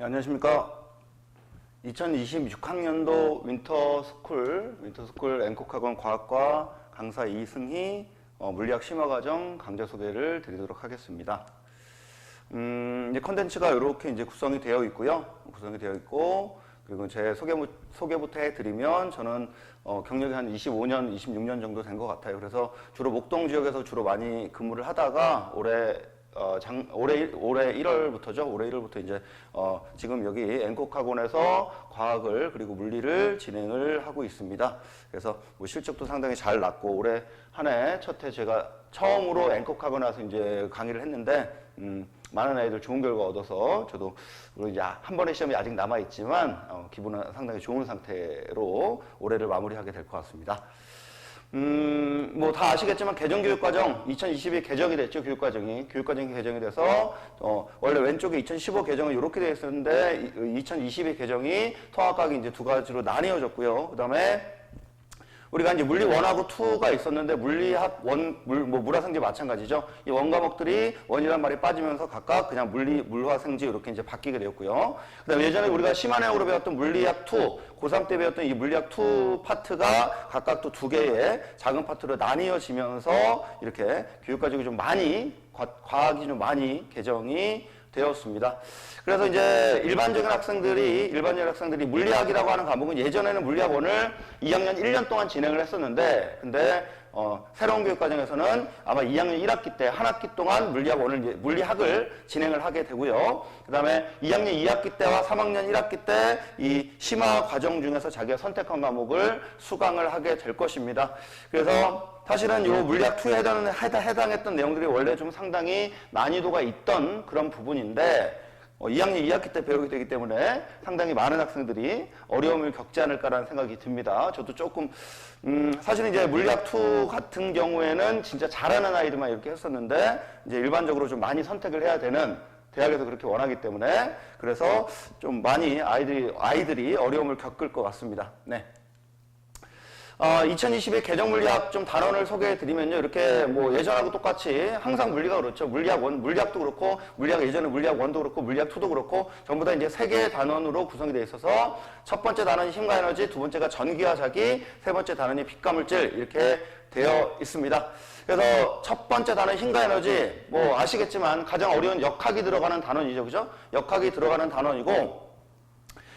네, 안녕하십니까. 2026학년도 윈터스쿨, 윈터스쿨 앵콕학원 과학과 강사 이승희 어, 물리학 심화과정 강좌 소개를 드리도록 하겠습니다. 음, 이제 컨텐츠가 이렇게 이제 구성이 되어 있고요. 구성이 되어 있고, 그리고 제 소개, 소개부터 해드리면 저는 어, 경력이 한 25년, 26년 정도 된 것 같아요. 그래서 주로 목동 지역에서 주로 많이 근무를 하다가 올해 어, 장, 올해, 올해 1월부터죠. 올해 1월부터 이제, 어, 지금 여기 앵콕 학원에서 과학을 그리고 물리를 진행을 하고 있습니다. 그래서 뭐 실적도 상당히 잘 났고, 올해 한 해 첫 해 제가 처음으로 앵콕 학원 와서 이제 강의를 했는데, 음, 많은 아이들 좋은 결과 얻어서 저도 물론 이제 한 번의 시험이 아직 남아 있지만 어, 기분은 상당히 좋은 상태로 올해를 마무리하게 될 것 같습니다. 음, 뭐 다 아시겠지만 개정교육과정 2022 개정이 됐죠 교육과정이 교육과정이 개정이 돼서 어, 원래 왼쪽에 2015 개정은 이렇게 되어 있었는데 2022 개정이 통합학이 이제 두 가지로 나뉘어졌고요. 그다음에 우리가 이제 물리 원하고 투가 있었는데 물리학 원, 물, 뭐 물화생지 마찬가지죠. 이 원과목들이 원이란 말이 빠지면서 각각 그냥 물리, 물화생지 이렇게 이제 바뀌게 되었고요. 그 다음에 예전에 우리가 심한형으로 배웠던 물리학 투, 고3 때 배웠던 이 물리학 투 파트가 각각 또 두 개의 작은 파트로 나뉘어지면서 이렇게 교육 과정이 좀 많이, 과, 과학이 좀 많이 개정이 되었습니다. 그래서 이제 일반적인 학생들이 일반적인 학생들이 물리학이라고 하는 과목은 예전에는 물리학 원을 2학년 1년 동안 진행을 했었는데 근데 어, 새로운 교육과정에서는 아마 2학년 1학기 때 한 학기 동안 물리학 원을 이제 물리학을 진행을 하게 되고요. 그다음에 2학년 2학기 때와 3학년 1학기 때 이 심화 과정 중에서 자기가 선택한 과목을 수강을 하게 될 것입니다. 그래서 사실은 이 물리학 2에 해당, 해당 했던 내용들이 원래 좀 상당히 난이도가 있던 그런 부분인데 어, 2학년 2학기 때 배우게 되기 때문에 상당히 많은 학생들이 어려움을 겪지 않을까라는 생각이 듭니다. 저도 조금 음, 사실은 이제 물리학 2 같은 경우에는 진짜 잘하는 아이들만 이렇게 했었는데 이제 일반적으로 좀 많이 선택을 해야 되는 대학에서 그렇게 원하기 때문에 그래서 좀 많이 아이들이 아이들이 어려움을 겪을 것 같습니다. 네. 어, 2022 개정 물리학 좀 단원을 소개해 드리면요. 이렇게 뭐 예전하고 똑같이 항상 물리가 그렇죠. 물리학 원, 물리학도 그렇고, 물리학 예전에 물리학 원도 그렇고, 물리학 투도 그렇고, 전부 다 이제 세 개의 단원으로 구성이 되어 있어서 첫 번째 단원이 힘과 에너지, 두 번째가 전기와 자기, 세 번째 단원이 빛과 물질 이렇게 되어 있습니다. 그래서 첫 번째 단원 힘과 에너지, 뭐 아시겠지만 가장 어려운 역학이 들어가는 단원이죠. 그죠? 역학이 들어가는 단원이고,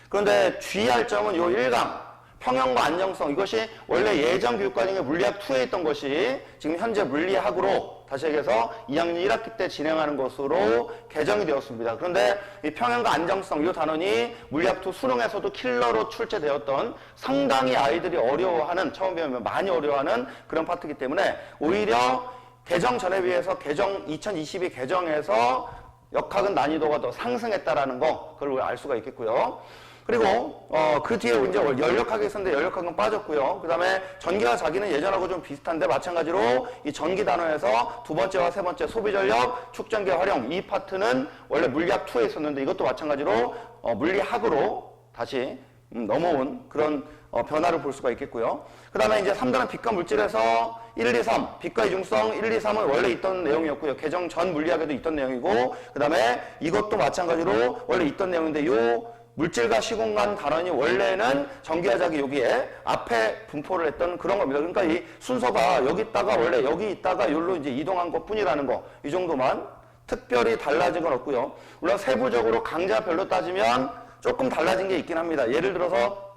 그런데 주의할 점은 요 1강. 평형과 안정성 이것이 원래 예전 교육과정에 물리학 2에 있던 것이 지금 현재 물리학으로 다시 얘기해서 2학년 1학기 때 진행하는 것으로 개정이 되었습니다. 그런데 이 평형과 안정성 이 단원이 물리학 2 수능에서도 킬러로 출제되었던 상당히 아이들이 어려워하는 처음 배우면 많이 어려워하는 그런 파트이기 때문에 오히려 개정 전에 비해서 개정 2022 개정에서 역학은 난이도가 더 상승했다라는 거 그걸 알 수가 있겠고요. 그리고 어, 그 뒤에 이제 연력학이 있었는데 연력학은 빠졌고요. 그 다음에 전기와 자기는 예전하고 좀 비슷한데 마찬가지로 이 전기 단원에서 두 번째와 세 번째 소비전력, 축전기 활용 이 파트는 원래 물리학 2에 있었는데 이것도 마찬가지로 어, 물리학으로 다시 음, 넘어온 그런 어, 변화를 볼 수가 있겠고요. 그 다음에 이제 3단은 빛과 물질에서 1, 2, 3, 빛과 이중성 1, 2, 3은 원래 있던 내용이었고요. 개정 전 물리학에도 있던 내용이고, 그 다음에 이것도 마찬가지로 원래 있던 내용인데, 요 물질과 시공간 단원이 원래는 전기화작이 여기에 앞에 분포를 했던 그런 겁니다. 그러니까 이 순서가 여기 있다가 원래 여기 있다가 여기로 이제 이동한 것 뿐이라는 거. 이 정도만 특별히 달라진 건 없고요. 물론 세부적으로 강좌별로 따지면 조금 달라진 게 있긴 합니다. 예를 들어서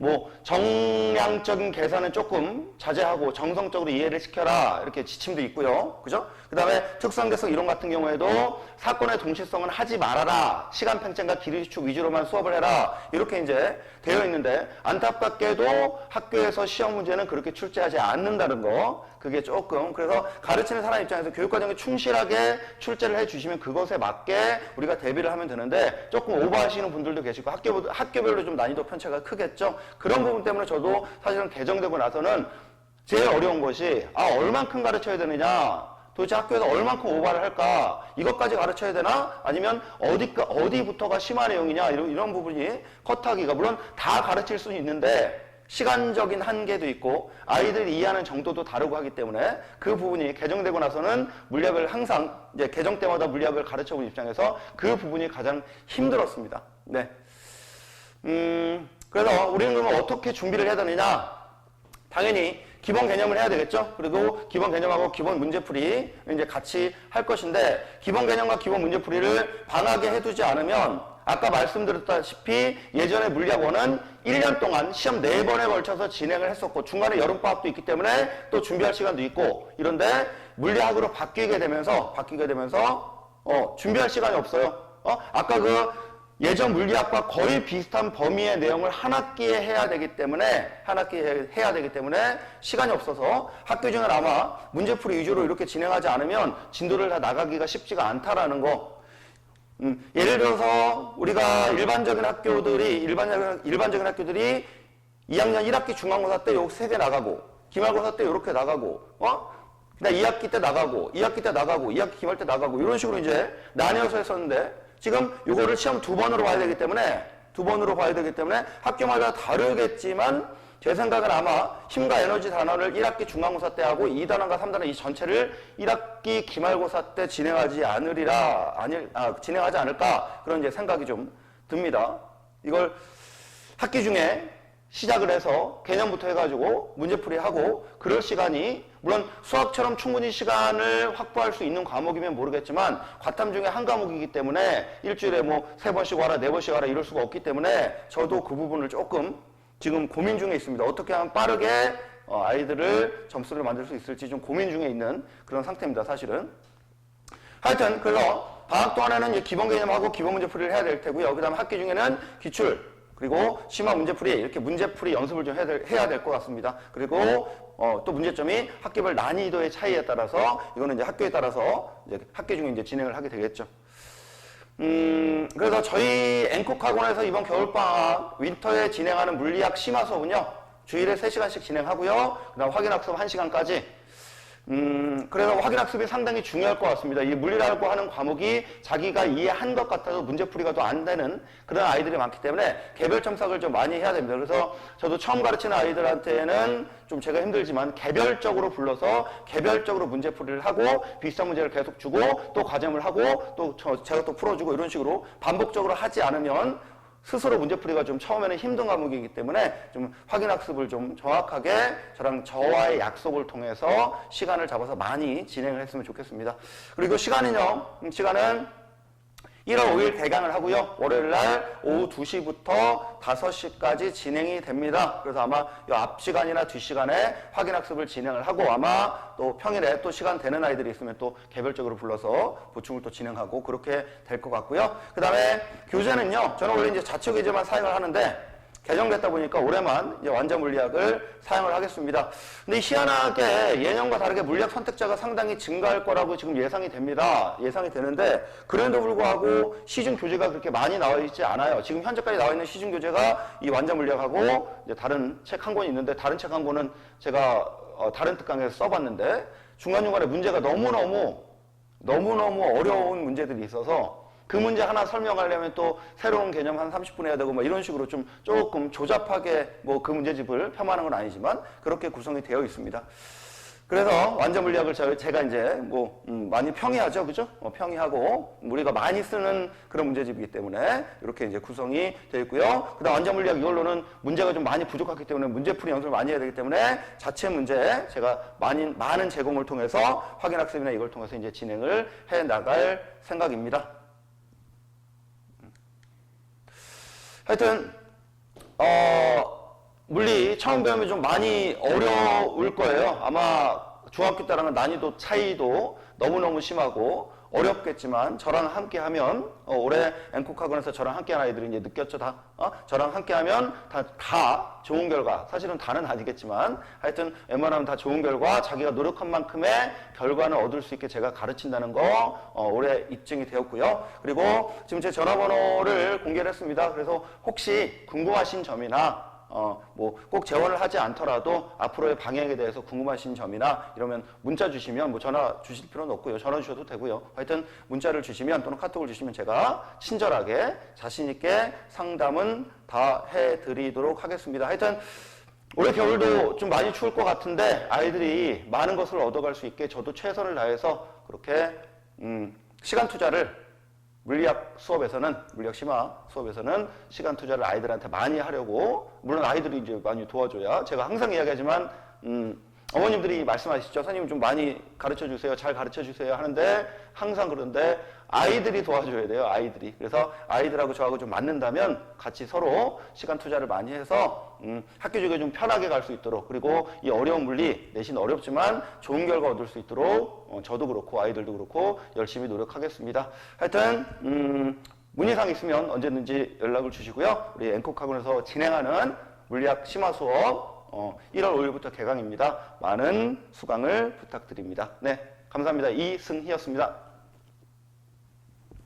뭐 정량적인 계산은 조금 자제하고 정성적으로 이해를 시켜라 이렇게 지침도 있고요. 그죠? 그 다음에 특성대성 이론 같은 경우에도 사건의 동시성은 하지 말아라. 시간 팽창과 길이 수축 위주로만 수업을 해라. 이렇게 이제 되어 있는데 안타깝게도 학교에서 시험 문제는 그렇게 출제하지 않는다는 거. 그게 조금 그래서 가르치는 사람 입장에서 교육과정에 충실하게 출제를 해주시면 그것에 맞게 우리가 대비를 하면 되는데 조금 오버하시는 분들도 계시고 학교 학교별로 좀 난이도 편차가 크겠죠. 그런 부분 때문에 저도 사실은 개정되고 나서는 제일 어려운 것이 아 얼만큼 가르쳐야 되느냐 도대체 학교에서 얼만큼 오바를 할까 이것까지 가르쳐야 되나 아니면 어디 어디부터가 심한 내용이냐 이런 이런 부분이 컷하기가 물론 다 가르칠 수는 있는데 시간적인 한계도 있고 아이들이 이해하는 정도도 다르고 하기 때문에 그 부분이 개정되고 나서는 물리학을 항상 이제 개정 때마다 물리학을 가르쳐 본 입장에서 그 부분이 가장 힘들었습니다. 네. 음, 그래서 우리는 그러면 어떻게 준비를 해야 되느냐? 당연히 기본 개념을 해야 되겠죠? 그리고 기본 개념하고 기본 문제풀이 이제 같이 할 것인데 기본 개념과 기본 문제풀이를 방하게 해두지 않으면 아까 말씀드렸다시피 예전에 물리학원은 1년 동안 시험 4번에 걸쳐서 진행을 했었고 중간에 여름방학도 있기 때문에 또 준비할 시간도 있고 이런데 물리학으로 바뀌게 되면서 바뀌게 되면서 어, 준비할 시간이 없어요. 어? 아까 그 예전 물리학과 거의 비슷한 범위의 내용을 한 학기에 해야 되기 때문에 한 학기에 해야 되기 때문에 시간이 없어서 학교 중에 아마 문제풀이 위주로 이렇게 진행하지 않으면 진도를 다 나가기가 쉽지가 않다라는 거. 음, 예를 들어서 우리가 일반적인 학교들이 일반적인 일반적인 학교들이 2학년 1학기 중간고사 때 요세 개 나가고 기말고사 때 요렇게 나가고 어? 그다음 2학기 때 나가고 2학기 때 나가고 2학기 기말 때 나가고 이런 식으로 이제 나뉘어서 했었는데 지금 요거를 시험 두 번으로 봐야 되기 때문에 두 번으로 봐야 되기 때문에 학교마다 다르겠지만 제 생각은 아마 힘과 에너지 단원을 1학기 중간고사 때 하고 2단원과 3단원 이 전체를 1학기 기말고사 때 진행하지 않으리라 아니 아, 진행하지 않을까 그런 이제 생각이 좀 듭니다. 이걸 학기 중에 시작을 해서 개념부터 해가지고 문제풀이 하고 그럴 시간이 물론 수학처럼 충분히 시간을 확보할 수 있는 과목이면 모르겠지만 과탐 중에 한 과목이기 때문에 일주일에 뭐 세 번씩 와라 네 번씩 와라 이럴 수가 없기 때문에 저도 그 부분을 조금 지금 고민 중에 있습니다. 어떻게 하면 빠르게 어, 아이들을 점수를 만들 수 있을지 좀 고민 중에 있는 그런 상태입니다. 사실은. 하여튼 그래서 방학 동안에는 기본 개념하고 기본 문제풀이를 해야 될 테고요. 그 다음에 학기 중에는 기출 그리고 심화 문제풀이 이렇게 문제풀이 연습을 좀 해야 될, 해야 될 것 같습니다. 그리고 어, 또 문제점이 학기별 난이도의 차이에 따라서 이거는 이제 학교에 따라서 이제 학기 중에 이제 진행을 하게 되겠죠. 음, 그래서 저희 앵콕 학원에서 이번 겨울방학 윈터에 진행하는 물리학 심화 수업은요, 주일에 3시간씩 진행하고요, 그 다음 확인 학습 1시간까지. 음, 그래서 확인학습이 상당히 중요할 것 같습니다. 이 물리라고 하는 과목이 자기가 이해한 것 같아도 문제풀이가 또 안 되는 그런 아이들이 많기 때문에 개별 첨삭을 좀 많이 해야 됩니다. 그래서 저도 처음 가르치는 아이들한테는 좀 제가 힘들지만 개별적으로 불러서 개별적으로 문제풀이를 하고 비슷한 문제를 계속 주고 또 과점을 하고 또 저- 제가 또 풀어주고 이런 식으로 반복적으로 하지 않으면 스스로 문제풀이가 좀 처음에는 힘든 과목이기 때문에 좀 확인학습을 좀 정확하게 저랑 저와의 약속을 통해서 시간을 잡아서 많이 진행을 했으면 좋겠습니다. 그리고 시간은요, 음, 시간은 1월 5일 개강을 하고요. 월요일 날 오후 2시부터 5시까지 진행이 됩니다. 그래서 아마 이앞 시간이나 뒷 시간에 확인 학습을 진행을 하고 아마 또 평일에 또 시간 되는 아이들이 있으면 또 개별적으로 불러서 보충을 또 진행하고 그렇게 될 것 같고요. 그다음에 교재는요. 저는 원래 이제 자체 교재만 사용을 하는데 개정됐다 보니까 올해만 이제 완전 물리학을 사용을 하겠습니다. 근데 희한하게 예년과 다르게 물리학 선택자가 상당히 증가할 거라고 지금 예상이 됩니다. 예상이 되는데 그럼에도 불구하고 시중 교재가 그렇게 많이 나와 있지 않아요. 지금 현재까지 나와 있는 시중 교재가 이 완전 물리학하고 이제 다른 책 한 권이 있는데 다른 책 한 권은 제가 어, 다른 특강에서 써봤는데 중간중간에 문제가 너무너무 너무너무 어려운 문제들이 있어서 그 문제 하나 설명하려면 또 새로운 개념 한 30분 해야 되고 뭐 이런 식으로 좀 조금 조잡하게 뭐 그 문제집을 폄하하는 건 아니지만 그렇게 구성이 되어 있습니다. 그래서 완전 물리학을 저- 제가 이제 뭐 음, 많이 평이하죠, 그죠? 어, 평이하고 우리가 많이 쓰는 그런 문제집이기 때문에 이렇게 이제 구성이 되어 있고요. 그다음 완전 물리학 이걸로는 문제가 좀 많이 부족하기 때문에 문제풀이 연습을 많이 해야 되기 때문에 자체 문제 제가 많이 많은 제공을 통해서 확인 학습이나 이걸 통해서 이제 진행을 해 나갈 생각입니다. 하여튼 어, 물리 처음 배우면 좀 많이 어려울 거예요. 아마 중학교 때랑은 난이도 차이도 너무너무 심하고 어렵겠지만 저랑 함께 하면 어, 올해 앵콕 학원에서 저랑 함께 한 아이들이 이제 느꼈죠 다? 어? 저랑 함께 하면 다, 다 좋은 결과. 사실은 다는 아니겠지만 하여튼 웬만하면 다 좋은 결과 자기가 노력한 만큼의 결과는 얻을 수 있게 제가 가르친다는 거 어, 올해 입증이 되었고요. 그리고 지금 제 전화번호를 공개를 했습니다. 그래서 혹시 궁금하신 점이나 어, 뭐, 꼭 재원을 하지 않더라도 앞으로의 방향에 대해서 궁금하신 점이나 이러면 문자 주시면 뭐 전화 주실 필요는 없고요. 전화 주셔도 되고요. 하여튼 문자를 주시면 또는 카톡을 주시면 제가 친절하게 자신있게 상담은 다 해드리도록 하겠습니다. 하여튼 올해 겨울도 좀 많이 추울 것 같은데 아이들이 많은 것을 얻어갈 수 있게 저도 최선을 다해서 그렇게 음, 시간 투자를 물리학 수업에서는 물리학 심화 수업에서는 시간 투자를 아이들한테 많이 하려고 물론 아이들이 이제 많이 도와줘야 제가 항상 이야기하지만 음, 어머님들이 말씀하시죠 선생님 좀 많이 가르쳐 주세요. 잘 가르쳐 주세요. 하는데 항상 그런데 아이들이 도와줘야 돼요 아이들이. 그래서 아이들하고 저하고 좀 맞는다면 같이 서로 시간 투자를 많이 해서 음, 학교적에 좀 편하게 갈 수 있도록 그리고 이 어려운 물리 내신 어렵지만 좋은 결과 얻을 수 있도록 어, 저도 그렇고 아이들도 그렇고 열심히 노력하겠습니다. 하여튼 음, 문의사항 있으면 언제든지 연락을 주시고요. 우리 앵콕학원에서 진행하는 물리학 심화 수업 어, 1월 5일부터 개강입니다. 많은 수강을 부탁드립니다. 네 감사합니다. 이승희였습니다